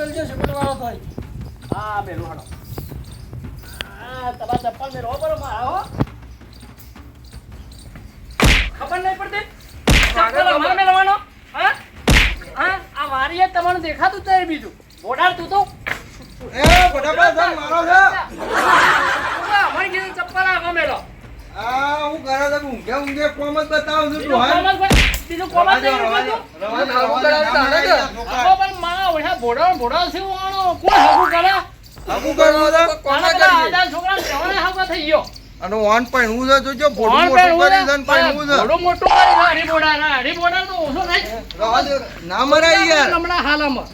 મેલજો cement વાળો થાય હા મેલું હાલો. હા તમારા ચપ્પલ મેલો બરો મારા ખબર નહીં પડતી? ચપ્પલ અમારે મેલવાનો? હા? હા? આ વારીએ તમને દેખાતું જ બીજું. બોડાર તું તો. એ ફટાફટ ધન મારો છે. અમારી કીધું ચપ્પલ આગળ મેલો. આ હું કરે છે ઊંઘે ઊંઘે કોમ જ બતાવું છું તું હા બીજું કોમલ રવા નહીં રવા રવા રવા છે કોણ હગું કરે? હાગું થઈ ગયો. અને ઓન છે જોજો મોટું કરી છે મોટો કરી ના તો ઓછો ના મરાય યાર. હમણાં હાલમાં.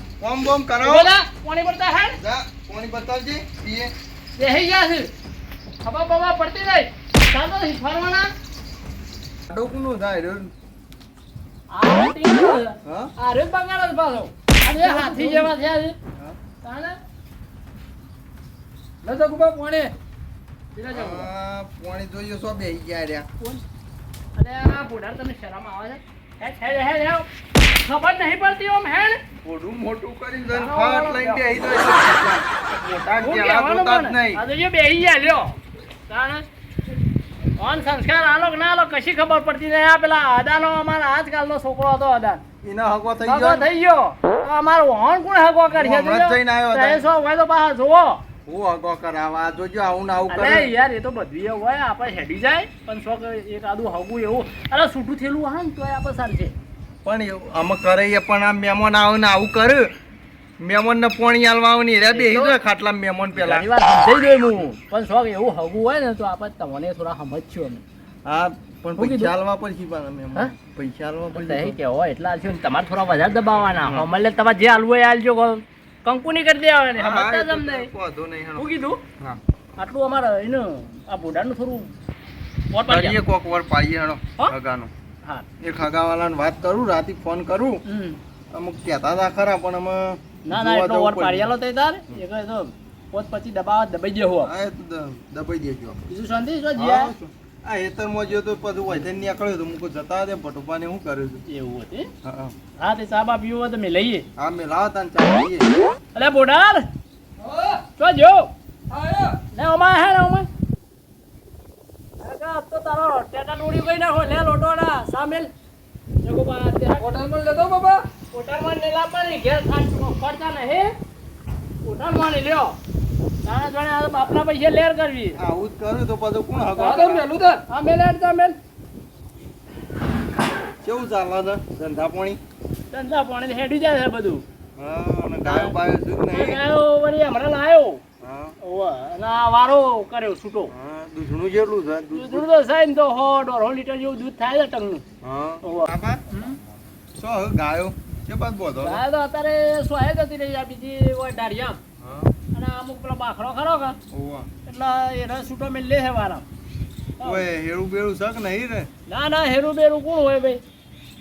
બોમ કરાવો. બધા પાણી પડતા હેડ જા કોની બતાવજે પીએ. બેહી ગયા છે. ખબર બવા પડતી જાય ચાલો ફરવાના. ડોકનું થાય આ ટીમ હા? આ રે બંગાળ પાછો અને હાથી જેવા છે. હા. તાને ન જગુબા કોણે પીલા જાઓ. આ પાણી જોઈએ સો બેહી ગયા રહ્યા. કોણ? આ બુઢા તમે શરમ આવે છે? હેડ હેડ હેડ હેડ. ખબર નહીં પડતી ઓમ હેડ. ફોટું મોટું કરી છે ફાટ લઈને બેહી જાય મોટા હું કેળા જ નહીં. આ તો જો બેહી ગયા લ્યો. તાણે? ઓન સંસ્કાર આલો ના આલો કશી ખબર પડતી નહીં આ પેલા અદાનો અમારા આજકાલનો છોકરો હતો અદાન એના હગો થઈ ગયો થઈ ગયો. તો અમારો હોન કોણ હગો કરશે જઈને આવ્યો. ત્રણસો હોય તો પાછા જોવો હું હગો કરાવા આ જોજો આવું ને આવું અરે કરે. યાર એ તો બધું એવું હોય આપણે હેડી જાય પણ શોખ એક આદું હગું એવું. અરે છૂટું થયેલું હા ને તોય આપણે સારું છે. પણ આમાં કરે પણ આ મહેમાન આવે ને આવું કરે. મેમોન ને પોણી આલવા રે એરા બેહી ખાટલા મહેમાન પેલા સમજાઈ હું. પણ શોખ એવું હગું હોય ને તો આપણે તમને થોડા સમજશું અમે હા પણ શું કીધું? પૈસા આલવા પડશે પછી હા? પણ પડશે કેવો એટલા ને તમારે થોડા વધારે દબાવવાના. અમારે તમારે જે હોય એ આલજો. કંકુની કરી દેવાની. હા, હા, સમજતા તો શું હેડો. કીધું? આટલું અમારે એનું આ બોડાનું થોડું કોક વાર પાડીએ હેડો હા? હગાનો. હા. એ ખગાવાલાને વાત કરું રાતે ફોન કરું. અમુક કહેતા હતા ખરા પણ અમે ના ના એટલો જવું પાડિયાલો તઈ તાર. એ કહે તો પોત પછી દબાવા દબાઈ હા, તો દ- દબાઈ દેજો. બીજું શાંતિ? જ્યાં? આ હેતરમાં ગયો તો પછી વૈધન નીકળ્યો તો મુકો જતા દે ભટુપાને શું કર્યું છે? એવું હતું હા, હા. હા તે ચા બા પીવું હોય લઈએ. હા મેં લાવો તાન ચા પીએ. અલે બોડાર તો જો. આયો ને અમાય હે ને અમાય કાકા તો તારો ટેટા ડોડી ગઈ નાખો. લે લોટોડા સામેલ. જગો બા અત્યારે હોટલમાં લેતો બાબા ઘેર ખાટ પડતા ને હે? ને લ્યો. તાણે જોણે આ બાપના પૈસા લેર કરવી. આવું જ કર્યું તો પછી કોણ હગો તો મેલું તાર. આ મેલ તા મેલ. કેવું ચાલે છે? ધંધા પાણી? ધંધા પાણી હેડી જાય છે બધું. હા અને ગાયો બાયો શું નહીં ગાયો વળી હમણાં લાયો. હા. ઓવે અને આ વારો કર્યો છૂટો. હા જેટલું છે દૂધ દૂધ તો સાહેબ તો સો દોઢ લીટર જેવું દૂધ થાય છે ટંગનું. હા. ઓવે. બાપા? શું ગાયો? કે બાદ બોધો? ગાય તો અત્યારે સોય હતી રહી આ બીજી હોય ડાળિયા હા અને અમુક પેલો ખરો કે? એટલે એને છૂટો મેં લે છે વારા. ઓય હેરું બેરું શક નહીં રે? ના ના હેરું બેરું કોણ હોય ભાઈ?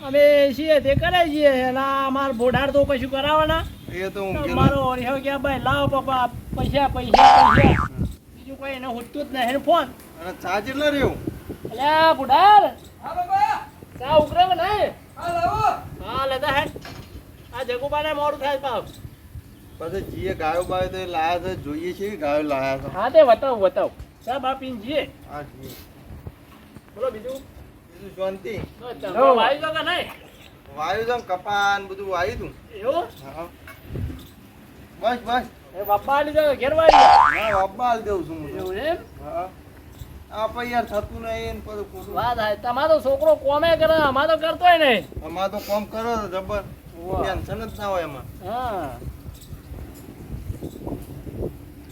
અમે છીએ તે છીએ. એના અમાર બોઢાર તો કશું કરાવવાના એ તો મારો ઓરિયો કે ભાઈ લાવ પપ્પા પૈસા પૈસા પૈસા. બીજું કોઈ એને હોતું જ નહીં. ફોન. અને ચા કેટલા રહ્યું? અલ્યા બુઢાર હા બાબા ચા ઉકરે નહીં? હા લાવો. હા લેતા હે. આ જગુબાને મોડું થાય પાવ. પછી જીએ ગાયો બાયો તો લાયા છે જોઈએ છે ગાયો લાયા છે. હા તે બતાવ બતાવ ચા બાપીને જઈએ હા જીએ. બોલો બીજું? બીજું શાંતિ. તો ચંદ્રો વાઈ કે નહીં? વાયુ છે કપાન બધું વાયુ તું એવું? હા. બસ બસ. એ બાપા લીધો ઘેર વાઈ ગયો બાપા હાલ દેવું છું હું એવું એમ? હા. આ યાર થતું નહીં પછી વાત થાય તમારો છોકરો કોમે કરે અમારો કરતોય નહીં. અમારો તો કામ કરો જબર. ટેન્શન જ ના હોય એમાં. હા.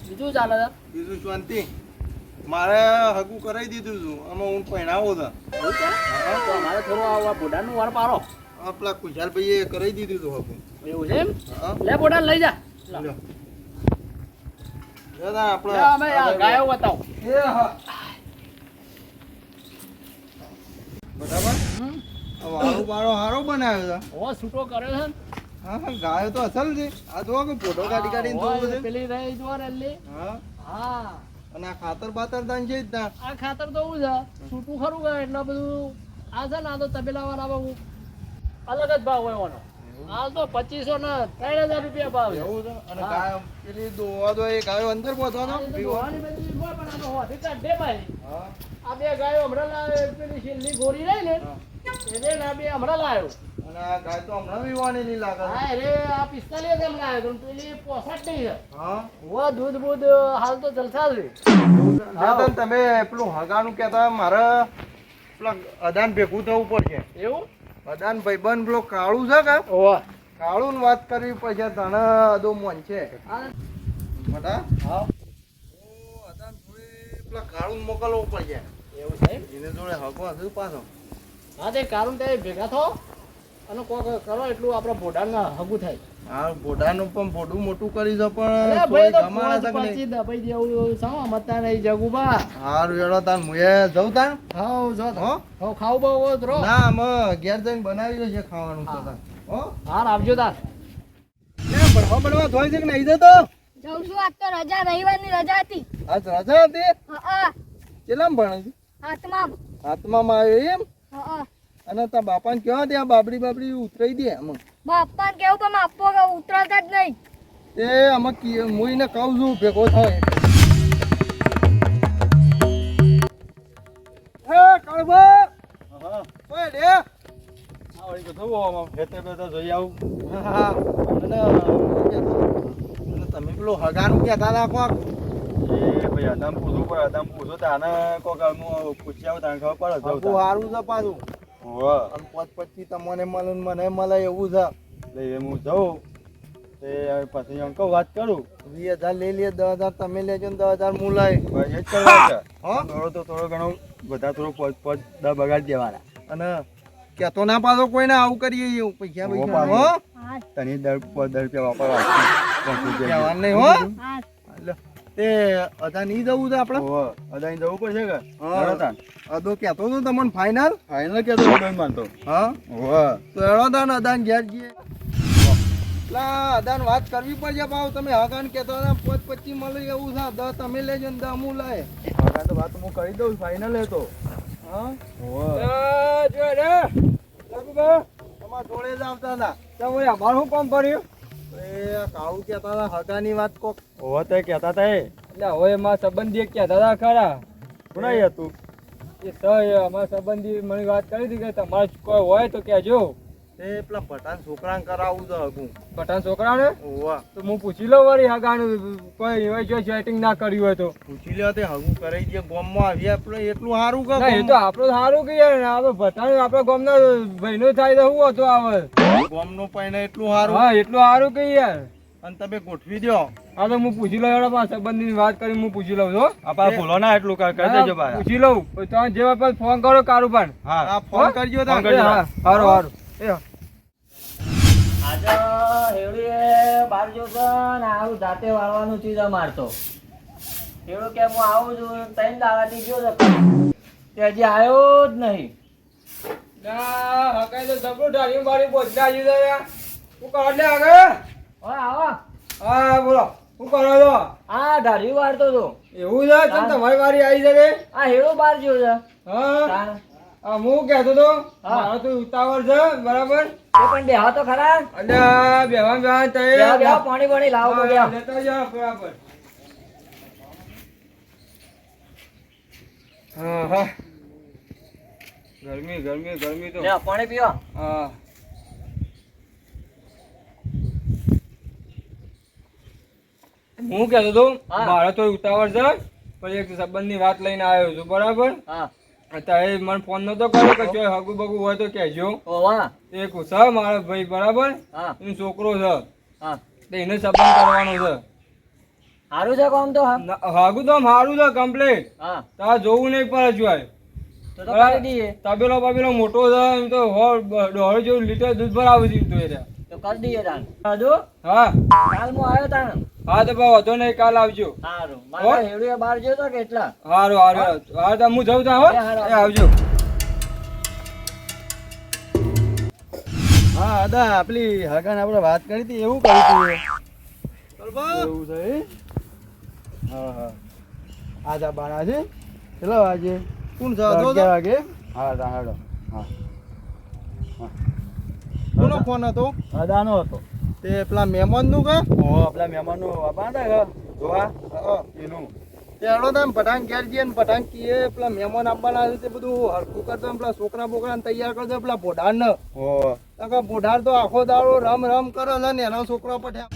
બીજું ચાલે છે? બીજું શાંતિ. મારે હગું કરાવી દીધું છું આમાં હું પહેણાવો? તો અમારે થોડું આ બોડાનું વાર પારો આ પેલા કુશાલભાઈએ કરાવી દીધું હતું હગું. એવું છે એમ? લે બોડા લઈ જા. દાદા આપણે ગાયો બતાવો. એ હા. બરાબર? વાળો બાળો હારો બનાવ્યો છે. ઓ છૂટો કર્યો છે ને. હા ગાયો તો અસલ છે. આ જો કે ફોટો કાઢી કાઢીને જોવું છે. પેલી રહી જો એટલે. હા. હા. અને આ ખાતર બાતર દાન છે જ આ ખાતર તો હું છે છૂટું ખરું કે એટલે બધું? આ છે ને આ તો તબેલા વાળા અલગ જ ભાવ હોય એનો હાલ તો પચીસો ને ત્રણ હજાર રૂપિયા ભાવ એવું છે? અને ગાયો ગાય પેલી દોવા દો એ ગાયો અંદર પહોંચવાનો આ બે ગાયો હમણાં પેલી છેલ્લી ગોરી રહી ને હા. ના ને બે હમણાં લાવ્યો અને આ ગાય તો હમણાં વિવાની નહીં લાગે. હા અરે આ પિસ્તાલીસ એમ લાવ્યો તો પેલી પોસઠ નહીં હા? વો દૂધ બૂધ હાલ તો જલસા છે. ચેતન, તમે પેલું હગાનું કહેતા મારે પેલા અદાન ભેગું થવું પડશે. એવું? અદાન ભાઈબંધ પેલો કાળું છે કે? ઓવા કાળું વાત કરવી પડશે તને અદો મન છે. મોટા હા. અદાન થોડી પેલા કાળું મોકલવું પડશે. એવું છે? એને જોડે હગો હશે પાછો. હા તે કારણ તે ભેગા થો અને કોક કરો એટલું આપણા ભોડાના હગું થાય. હા ભોડાનું પણ ભોડું મોટું કરી છે પણ ભાઈ તો? પછી દબાઈ દેવું સાવ મતા નહીં જગુબા હારું હેડો તાર મુએ જઉં તાન હાઉ જો હો? હો ખાવ બહુ રહો. ના મ ઘેર જઈને બનાવી છે ખાવાનું તો તાર. હો? હાર આવજો તાર. લે ભણવા ભણવા ધોઈ છે કે નહીં? જતો જઉં છું આજ તો રજા રવિવારની રજા હતી. આજ રજા હતી? હા કેટલામ ભણે છે? આત્મા હાથમાં આવ્યો એમ? અને તાર બાપાને કહેવા દે આ બાબડી બાબડી ઉતરાઈ દે આમાં. બાપાને કેવું પણ આપો કે ઉતરતા જ નહીં. એ આમાં મુઈને કહું છું ભેગો થાય એ કાળુભા ઓય રે! હા, હા. અને અને તમે પેલું હગાનું કહેતા હતા કોક? હગું સારું છે પાછું. અને પોચ પછી તમને મળે ને મને મળે એવું છે. વાત કરું. વીસ હજાર લઈ લે દસ હજાર તમે લેજો ને દસ હજાર હું લઈ એ જ કરવા છે. થોડો તો થોડો ઘણો બધા થોડો પોચ પોચ દસ બગાડી દેવાના. અને કેતો ના પાછો કોઈને આવું કરીએ એવું. પૈસા હો, પૈસા હો? તને દર પોચ દસ રૂપિયા વાપરવા નહીં હો? હા. તે અદાની જવું છે આપણે? અદાની જવું પડશે કે? હા. અદો કહેતો હતો તમને ફાઇનલ ફાઇનલ કેતો તો અદાઈ માનતો. હા? હોવે. તો એનો અદાન ઘેર જઈએ. લા અદાન વાત કરવી પડશે ભાવ તમે હગાન કહેતો ને પોચ પચી મળે એવું છે દસ તમે લેજો ને દસ હું લાય. હવે તો વાત હું કરી દઉં ફાઇનલ હે તો. હા? હોવે. જો રે તમારા જોડે જ આવતા હતા. તમે અમારું શું ભર્યું એ કાળું કહેતા હતા હગાની વાત કોક. હોવે તો કહેતા હતા એટલે હવે મારા સંબંધી કહેતા હતા ખરા. કોના હતું? એ સર અમારા સંબંધી મને વાત કરી હતી કે તમારે કોઈ હોય તો કહેજો. એ પેલા પઠાણ છોકરાને કરાવવું છે હગું. પઠાણ છોકરાને? હોવા. તો હું પૂછી લઉં વળી હગાનું કોઈ એવા જો સેટિંગ ના કર્યું હોય તો. પૂછી લો તે હગું કરાઈ દે ગોમમાં આપણે એટલું સારું કે એ તો આપણું સારું કે આપણે ભટાણ આપણા ગોમના ભાઈનો થાય તો શું હતો આવે ગોમનું પણ એટલું સારું. હા એટલું સારું કે યાર. અને તમે ગોઠવી દો. હા તો હું પૂછી લઉં એવડા સંબંધી ની વાત કરી હું પૂછી લઉં છો આપા ભૂલો ના એટલું કરી દેજો ભાઈ પૂછી લઉં. તમે જેવા પર ફોન કરો કારું પણ હા. ફોન કરજો તો. હા સારું સારું એ આજે હેવડીએ બાર જો ને આવું જાતે વાળવાનું ચીજ મારતો હેવડો કે હું આવું છું ત્રણ દાડાથી ગયો તો તે હજી આવ્યો જ નહીં. ના હકાઈ તો જબરું આવી કરો એટલે આગળ? આવો. હા બોલો. કરો છો? આ ઢાળ્યું વાળતો હતો. એવું છે? કેમ તમારી વારી આવી શકે આ હેવડો બહાર ગયો છે. હા. હું. કહેતો તો હા. મારો તો ઉતાવળ છે બરાબર? એ પણ બેહા તો ખરા. અને બેવાન બેવાન થઈ બેહા બેહા પાણી પાણી લાવો તો લેતા બરાબર. હા હા. ગરમી ગરમી ગરમી તો. પાણી પીવો હા. હું કહેતો હતો મારે તો ઉતાવળ છે પછી એક સંબંધની વાત લઈને આવ્યો છું બરાબર? હા. અત્યારે મને ફોન નતો કર્યો કે જો હગું બગું હોય તો કહેજો. એક છે મારો ભાઈ બરાબર? હા. એનો છોકરો છે. હા. તો એને સંબંધ કરવાનો છે. સારું છે કોમ તો હાગું તો સારું છે કમ્પ્લીટ હા. તારે જોવું નહીં પડે જોય તબેલો બબેલો મોટો છે એમ તો હોળ દોઢ જેવું લીટર દૂધ ભરાવું છે તો એ રહ્યા. તો કરી દઈએ તાણ. દાદુ હા. કાલ હું આવ્યો તાણ. હા તો ભાઈ વધો નહીં કાલ આવજો. સારું? મારે હેડુએ બહાર ગયો તો કેટલા સારું સારું હા? તો હું જઉં તા હો? એ આવજો. હા અદા આપલી હગાને આપણે વાત કરી હતી એવું કર્યું હતું. એવું છે? હા હા. આજા બાણા છે? કેટલા વાગે? કોણ છે દો અગિયાર વાગે? હા તા હેડો. હા. કોનો ફોન હતો? અદાનો હતો. તે પેલા મહેમાનનું કે? ઓ પેલા મહેમાનો બાપા હતા કે? જોવા? એનું. તે હેડો તમે પઠાણ ઘેર જઈએ ને પઠાણ કીએ પેલા મહેમાન આપવાના છે તે બધું હરખું કરતો પેલા છોકરા બોકરાને તૈયાર કરજો પેલા ભોઢાર ને ઓ ભોઢાર તો આખો દાડો રમ રમ કરે છે ને એના છોકરા પઠ્યા.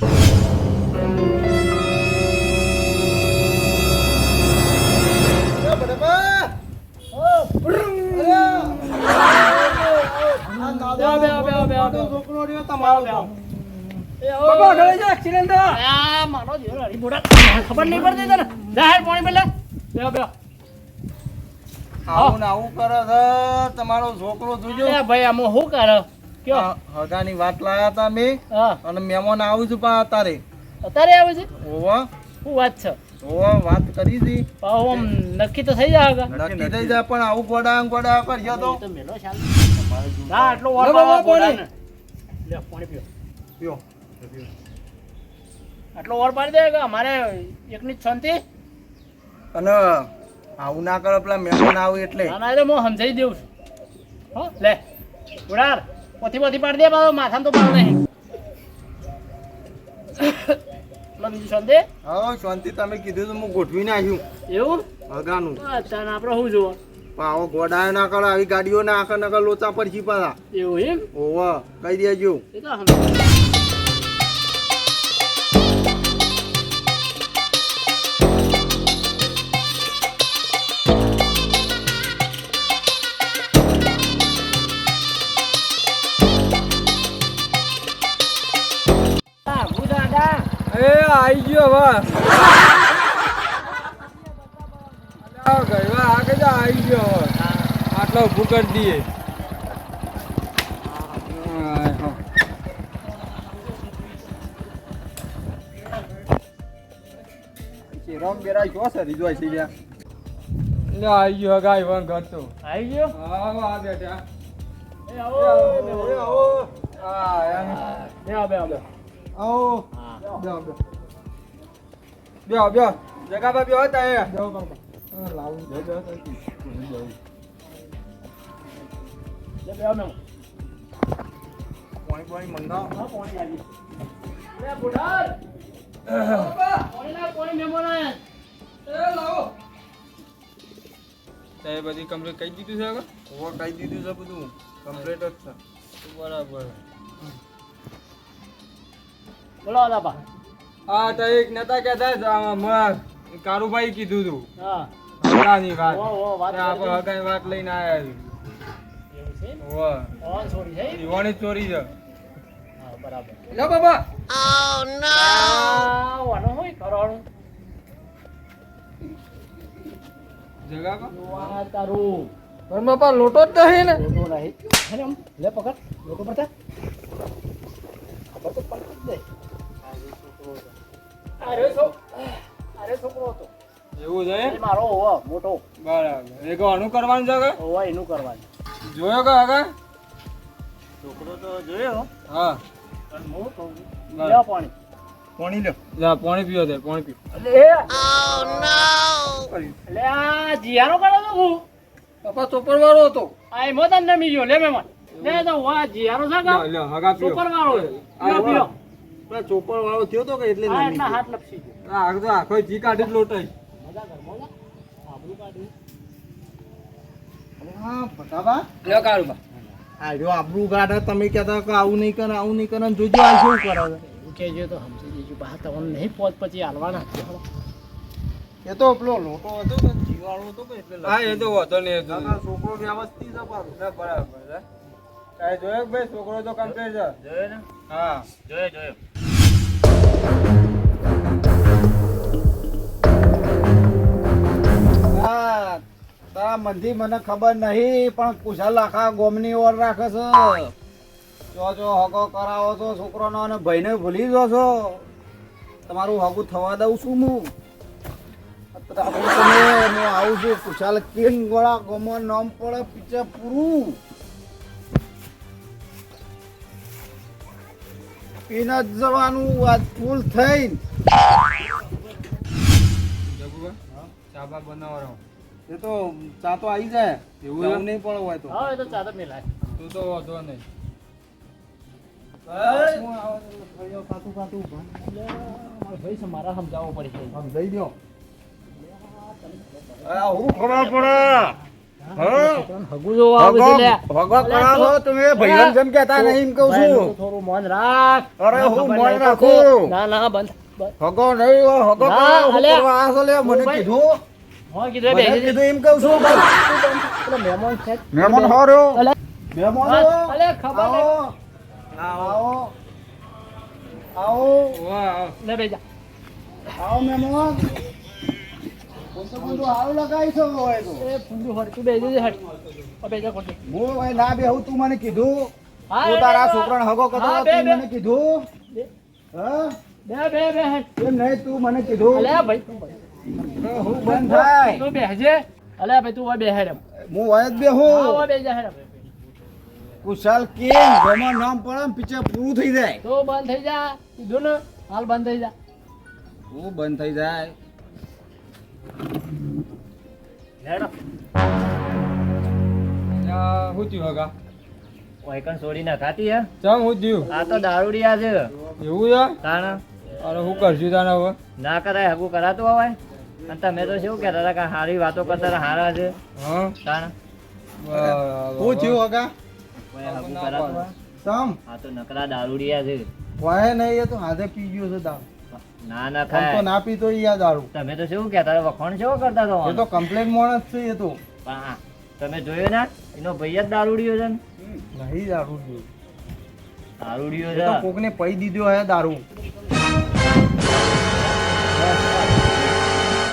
ખબર નહીં પડતી તને જાહેર પાણી પેલા બે બે આવું આવું કરે છે તમારો છોકરો જોજો ભાઈ આમાં શું કરે કયો હગાની વાત લાયા તા મેં અને મહેમાન આવું છું પણ અત્યારે અત્યારે આવે છે ઓવા શું વાત છે ઓ વાત કરી હતી આમ નક્કી તો થઈ જાય આગળ. નક્કી થઈ જાય પણ આવું ગોડા ગોડા કરશો તો તો મેલો શાંત. ના, આટલો વાર પાણી. લે, પાણી પીઓ. પીઓ. આટલો ઓર પાડી દે કે અમારે એકની જ શાંતિ અને આવું ના કરો પેલા મહેમાન આવું એટલે ના ના એટલે હું સમજાઈ દઉં છું હો લે ઉડાર પોથી પોથી પાડી દે પાછો માથામાં તો પાડ નહીં લો બીજું શાંતિ? હા શાંતિ. તમે કીધું તો હું ગોઠવી નાખ્યું એવું? હગાનું. અત્યારે આપણે શું જોવો પાવો ગોડાયો ગોડા ના કરો આવી ગાડીઓ ના આખા નકર લોચા પર પાછા. એવું એમ? ઓવા કહી દેજો. એ તો એ આઈ ગયો હવે અલ્યા, ગયવા આ કઈ આઈ ગયો હવે આટલો ઊભું કરી દઈએ. હા, હા. રમ બેરા જો સરી જોઈ છે લ્યા. લે આવી ગયો ગાય વન ઘર તો આવી ગયો? હા આ બેઠા. એ આવો ઓય આવો. હા એમ. બે આવો, બે. આવો, બે આવો. બ્યો બ્યો જગા પર બ્યો તા એ કરો. હા, લાવું. લે, બે આવો, મેમ. પાણી પાણી મંગાવો. હા, પાણી આવી. લે, બુઢાર. પાણી લાવ, પાણી મહેમાન આયા. એ લાવો. તે બધી કમ્પ્લીટ કહી દીધું છે હવે કહી દીધું છે બધું. કમ્પ્લીટ જ છે. બરાબર. બોલો દાદા હા તો એક નતા કહેતા માર કારુભાઈ કીધું તું. હા. હગાની વાત. ઓ, ઓ, વાત આપણે હગાની વાત લઈને આવ્યા છું ઈવાની ચોરી છે. હા બરાબર. લે બાબા. વાનો હોય જગા પર તારું. પણ બાપા લોટો જ નહીં ને. લોટો નહીં. ને લે પકડ. લોટો પડતા એવું છે? એ મારો હોવો મોટો. બરાબર. એક આનું કરવાનું છે કે હોવો એનું કરવાનું. જોયો કે હગા છોકરો તો જોયો. હા. પણ હું કહું બરાબર. પાણી. પાણી લ્યો. જા પાણી પીવો દે પાણી પીવો લે આ જીયાનો કરો તો હું. પપ્પા ચોપર વાળો હતો. આ એમાં તને નમી ગયો લે મેમાન. લે તો વાહ જીયાનો છે કે? લ્યો, હગા પીવો ચોપર વાળો આ પીઓ, ચોપર વાળો થયો તો કે એટલે હાથ લપસી ગયો. આ તો આખો જી કાઢી જ લોટાઈ. આબરૂ કાઢી તમે કહેતા કે આવું નહીં કરે આવું નહીં કરે જોજો આ શું કરે છે. તો સમજી દેજો બહાર તમને નહીં પહોંચ પછી હાલવાના. એ તો પેલો લોટો હતો કે જીવાળો હતો કે એટલે હા. એ તો છોકરો વ્યવસ્થિત છે બરાબર છે કાંઈ જોયો ભાઈ છોકરો તો કમ્પ્લીટ છે? જોયો ને હા. જોયો જોયો. તારા મનથી મને ખબર નહીં, પણ કુશાલ આખા ગોમની ઓર રાખે છે. જો જો, હગો કરાવો છો છોકરાનો અને ભાઈને ભૂલી જો છો. તમારું હગું થવા દઉં છું હું. હું આવું છું કુશાલ કિંગ ગોળા ગોમો નામ પડે પીછે પૂરું. પીને જવાનું વાત ફૂલ થઈ એ તો ચા તો આવી જાય. એવું એવું નહીં પડે હોય તો. હા એ તો ચાદર મેલાય તું તો વાંધો નહીં. મારા સમજાવવો પડશે સમજાઈ દો હું ખબર પડે. હગુ નહીં એમ કહું ભાઈ, છું. થોડું મોન રાખ. અરે હું ખબર મોન નહીં તો રાખું. ના ના બંધ બંધ. હગો મને કીધું. કીધું એમ કહું છું મહેમાન છે. મહેમાન હારો. અલે. મહેમાન અલે, ખબર આવો. આવો. આવો. વાહ લે બેસી આવો મહેમાન. કોણ તો. હું મને કીધું. હા, તું એ તારા બે. છોકરાને હગો કરતો હા, હતો, બે, તું મને કીધું. હા? બે બે બે હટ. એમ નહીં તું મને કીધું. અલે ભાઈ. તું ભાઈ. તો હું બંધ થાય તું બેસજે. અલે ભાઈ તું. હું વય હા, જા. કુશાલ નામ પડે ને પૂરું થઈ જાય તું બંધ થઈ જા કીધું ને હાલ બંધ થઈ જા હું બંધ થઈ જાય હેડો. હું થયું હગા વાયકણ છોડી નખાતી હે ચમ હું થયું આ તો દારૂડિયા છે એવું છે તાણ અરે હું કરશું તાને હવે ના કરાય હગું કરાતું હોય અને તમે તો શું કહેતા હતા કે સારી વાતો કરતા હતા હારા છે? હા. હું થયું હગા? સમ? આ તો નકરા દારૂડિયા છે. નહીં એ તો હાથે પી ગયો છે દારૂ. ના ના આમ તો ના પીતો ઈ આ દારૂ. તમે તો શું કહેતા હતા? વખોણ શું કરતા એ તો હતા કમ્પ્લેટ માણસ છે એ તો. પણ તમે જોયો ના? એનો ભાઈ જ દારૂડિયો છે ને? નહીં દારૂ દારૂડિયો તો છે. કોકને પૈ દીધો હે દારૂ.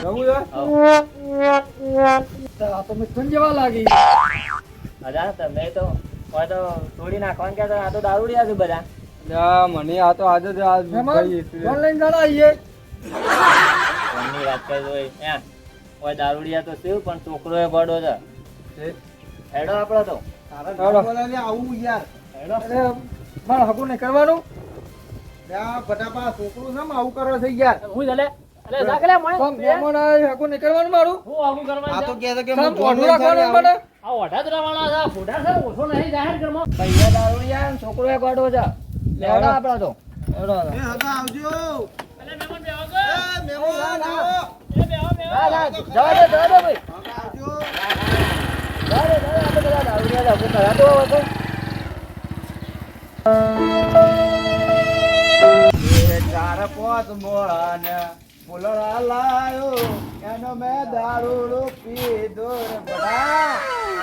જવું છે લાગી. અજા તમે તો તોડી નાખવાનું કે આ તો દારૂડિયા છે બધા. અલ્યા, મને આ તો આજે જ ઓનલાઈન ગાડા વાત કરી દારૂડિયા તો શું પણ છોકરો એ? પડો છે હેડો. આપણો તો ચાલો. આવું યાર. હેડો. અરે મારે હગું નહીં કરવાનું ત્યાં ફટાફા છોકરું છે ને આવું કરો છે યાર. હું જલે છોકરો એ બડો છે? લેવડો તો આવજો. અલે મહેમાન બેહો એ મહેમાન આવો એ બેહો બેહો. ના ના જવા દે જવા દે ભાઈ. હગા આવજો. જવા દે જવા દે આપણે બધા દારૂડિયા લાગુ કરાતો હોય તો. એ ચાર પાંચ મોળાને ફૂલડા લાયો એનો મેં દારૂડો પીધો રે બડા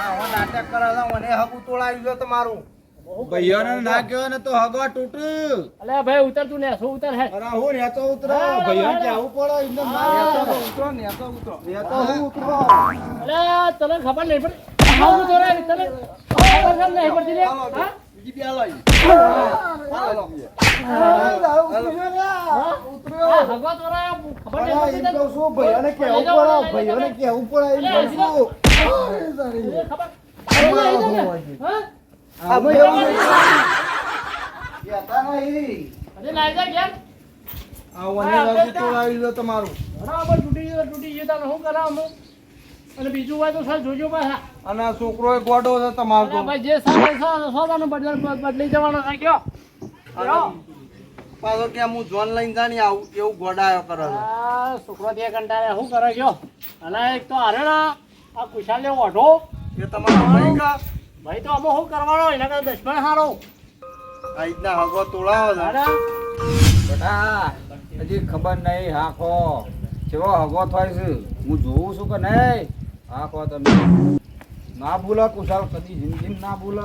આવો નાટક કરે તો મને હગું તોડાવી ગયો તમારું. ભાઈઓને ના કહેવાય ને તો હગવા તૂટ. અલે ભાઈ ઉતર તું ને શું ઉતર હે. અરે હું નેતો ઉતરો. હા, ભાઈઓને હા. કહેવું પડે એમને ના. નેતો ઉતરો નેતો ઉતરો. નેતો હું ઉતરો. અલે તને ખબર નહીં પડે? આવું તો રે તને ખબર નહીં પડતી રે? હા? બીજી બે લઈ. તમારું તૂટી ગયો તૂટી ગયો શું કરાવ હું અને બીજું હોય તો સર જોજો પાછા અને છોકરો ગોડો છે જે સામે સોદાનો બદલી જવાનો પાછો કે હું જોન લઈને જાણી આવું એવું ગોડાયો કરે છે. આ છોકરો ત્યાં કંટાળે શું કરે કયો અને એક તો હારે આ કુશાલ લેવો ઓઢો. એ તમારો ભાઈ કા? ભાઈ તો અમે શું કરવાનો? એના કરતા દસમણ હારો. આ રીતના હગો તોડાવો છે. અરે બેટા હજી ખબર નહીં હાખો કેવો હગો થાય છે? હું જોઉં છું કે નહીં? હાખો તમે. ના ભૂલો કુશાલ કદી જિંદગી ના ભૂલો